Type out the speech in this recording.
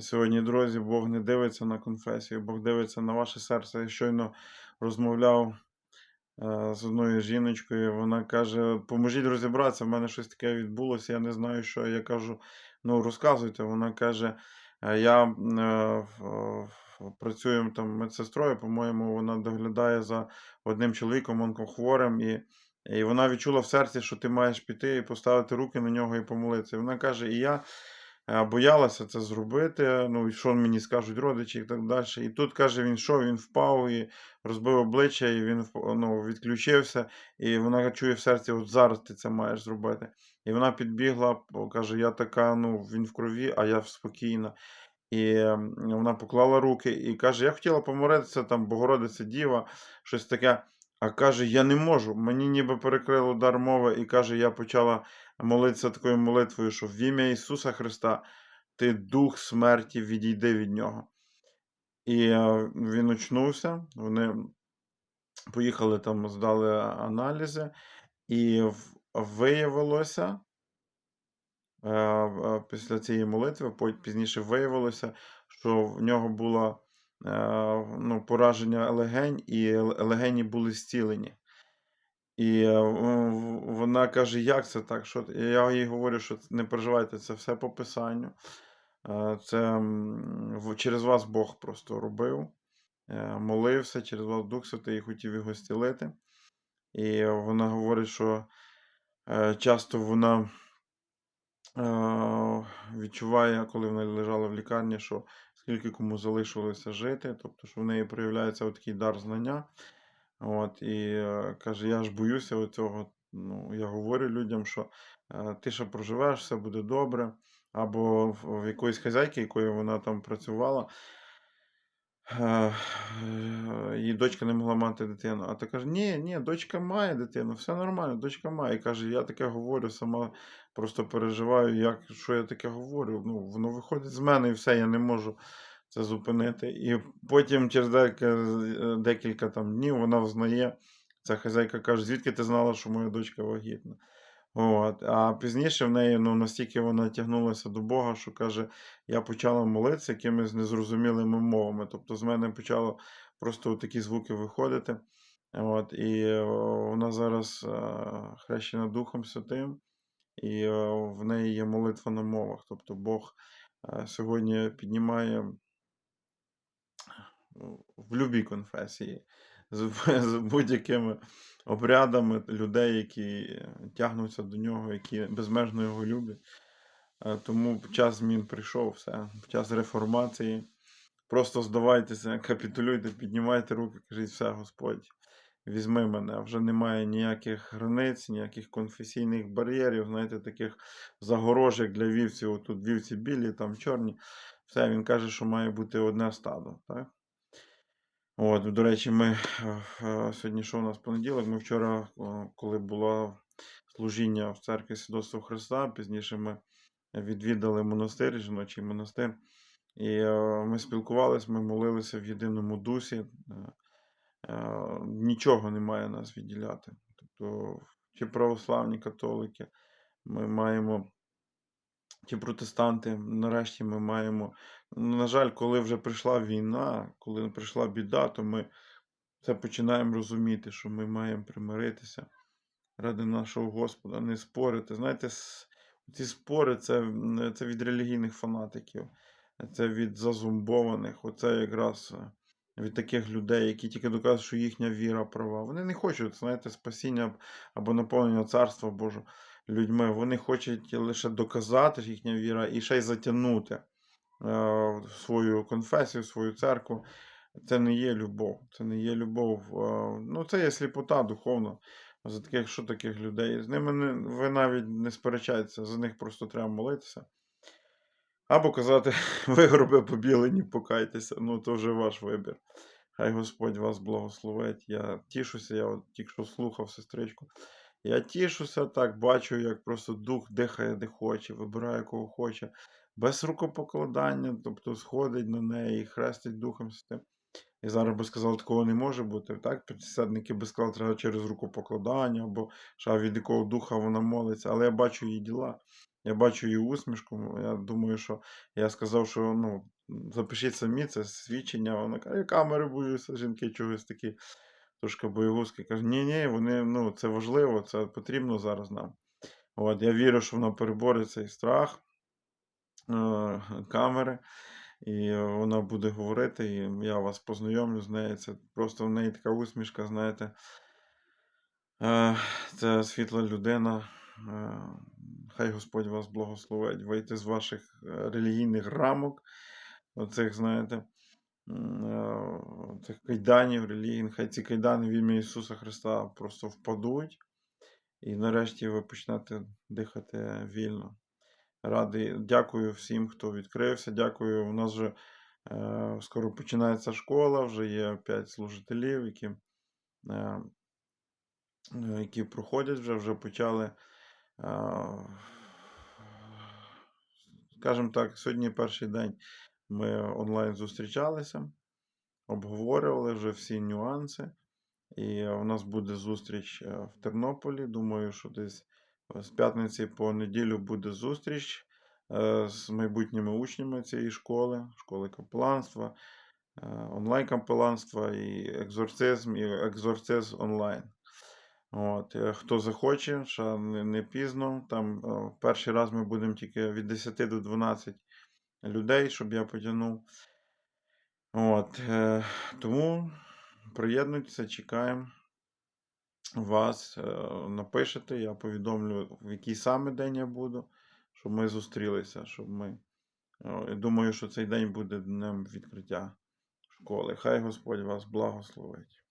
Сьогодні, друзі, Бог не дивиться на конфесію, Бог дивиться на ваше серце. Я щойно розмовляв е, з одною жіночкою. Вона каже: Поможіть розібратися, в мене щось таке відбулося, я не знаю, що. Я кажу, ну розказуйте. Вона каже: «Е, Я е, працюю там медсестрою, по-моєму, вона доглядає за одним чоловіком онкохворим, і, і вона відчула в серці, що ти маєш піти і поставити руки на нього і помолитися. Вона каже: І я боялася це зробити. Ну, і що мені скажуть родичі і так далі. І тут каже, він йшов, він впав і розбив обличчя, і він ну, відключився. І вона чує в серці, от зараз ти це маєш зробити. І вона підбігла, каже: Я така, ну він в крові, а я спокійна. І вона поклала руки і каже: Я хотіла помолитися, там Богородиця Діва, щось таке. А каже, я не можу. Мені ніби перекрило дар мови, і каже, я почала молитися такою молитвою, що в ім'я Ісуса Христа ти дух смерті відійди від нього. І е, він очнувся, вони поїхали там, здали аналізи, і виявилося, е, е, після цієї молитви, пізніше виявилося, що в нього було ну, пораження легень, і легені були зцілені. І е, вона каже, як це так? Що... Я їй говорю, що не переживайте, це все по писанню. Е, Це через вас Бог просто робив, е, молився, через вас Дух Святий хотів його зцілити. І вона говорить, що часто вона відчуває, коли вона лежала в лікарні, що скільки кому залишилося жити, тобто, що в неї проявляється такий дар знання. От, і е, каже, я ж боюся оцього. Ну, я говорю людям, що е, ти ще проживеш, все буде добре. Або в, якоїсь хазяйки, якою вона там працювала, е, її дочка не могла мати дитину. А та каже: ні, ні, дочка має дитину, все нормально, дочка має. І каже, я таке говорю, сама просто переживаю, як, що я таке говорю. Ну, воно виходить з мене і все, я не можу це зупинити. І потім через декілька, декілька там днів вона взнає, ця хазяйка каже, звідки ти знала, що моя дочка вагітна? От. А пізніше в неї ну, настільки вона тягнулася до Бога, що каже, я почала молитися якимись незрозумілими мовами. Тобто з мене почало просто такі звуки виходити. От. І е, вона зараз е, хрещена Духом Святим, і е, в неї є молитва на мовах. Тобто Бог сьогодні піднімає в будь-якій конфесії з, з будь-якими обрядами людей, які тягнуться до нього, які безмежно його люблять. Е, Тому час змін прийшов, все, час реформації. Просто здавайтеся, капітулюйте, піднімайте руки, кажіть, все, Господь, візьми мене. Вже немає ніяких границь, ніяких конфесійних бар'єрів, знаєте, таких загорож, як для вівців. Отут вівці білі, там чорні. Все, він каже, що має бути одне стадо. Так? От, до речі, ми е, сьогодні що у нас понеділок. Ми вчора, е, коли було служіння в церкві Свідоцтва Христа, пізніше ми відвідали монастир, жіночий монастир. І е, ми спілкувалися, ми молилися в єдиному дусі. Нічого не має нас відділяти. Тобто, чи православні католики, ми маємо, чи протестанти, нарешті ми маємо. Ну, на жаль, коли вже прийшла війна, коли прийшла біда, то ми це починаємо розуміти, що ми маємо примиритися ради нашого Господа, не спорити. Знаєте, ці спори це, це від релігійних фанатиків, це від зазумбованих, оце якраз е, від таких людей, які тільки доказують, що їхня віра права. Вони не хочуть, знаєте, спасіння або наповнення царства Божого людьми. Вони хочуть лише доказати що їхня віра і ще й затягнути е, свою конфесію, свою церкву. Це не є любов. Це не є любов. е, Ну, це є сліпота духовна. За таких, що таких людей? З ними не, ви навіть не сперечаєтеся, за них просто треба молитися. Або казати, ви гроби побілені, покайтеся. Ну, то вже ваш вибір. Хай Господь вас благословить. Я тішуся, я от тільки що слухав сестричку. Я тішуся так, бачу, як просто дух дихає, де хоче, вибирає кого хоче, без рукопокладання, тобто сходить на неї, хрестить Духом Святим. І зараз би сказали, такого не може бути. Так, п'ятдесятники би сказали, треба через рукопокладання, або що від якого духа вона молиться. Але я бачу її діла. Я бачу її усмішку. Я думаю, що я сказав, що ну, запишіть самі це свідчення. Вона каже, я камери боюся, жінки чогось такі трошки боягузки. Каже, ні, ні, вони, ну, це важливо, це потрібно зараз нам. От, я вірю, що вона переборить цей страх е, камери, і вона буде говорити, і я вас познайомлю з нею. Це просто в неї така усмішка, знаєте. Е, Це світла людина. Е, Хай Господь вас благословить. Вийти з ваших е, релігійних рамок, оцих, знаєте, е, цих кайданів релігійних. Хай ці кайдани в ім'я Ісуса Христа просто впадуть. І нарешті ви почнете дихати вільно. Радий, дякую всім, хто відкрився. Дякую. У нас вже е, скоро починається школа, вже є 5 служителів, які, е, які проходять вже, вже почали. Е, скажімо так, сьогодні перший день ми онлайн зустрічалися, обговорювали вже всі нюанси. І у нас буде зустріч е, в Тернополі. Думаю, що десь е, з п'ятниці по неділю буде зустріч е, з майбутніми учнями цієї школи, школи капеланства, е, онлайн-капеланства і екзорцизм, і екзорциз онлайн. От, хто захоче, ще не, пізно. Там перший раз ми будемо тільки від 10 до 12 людей, щоб я потягнув. От, е, тому приєднуйтеся, чекаємо вас. Е, напишете, я повідомлю, в який саме день я буду, щоб ми зустрілися, щоб ми. я Думаю, що цей день буде днем відкриття школи. Хай Господь вас благословить.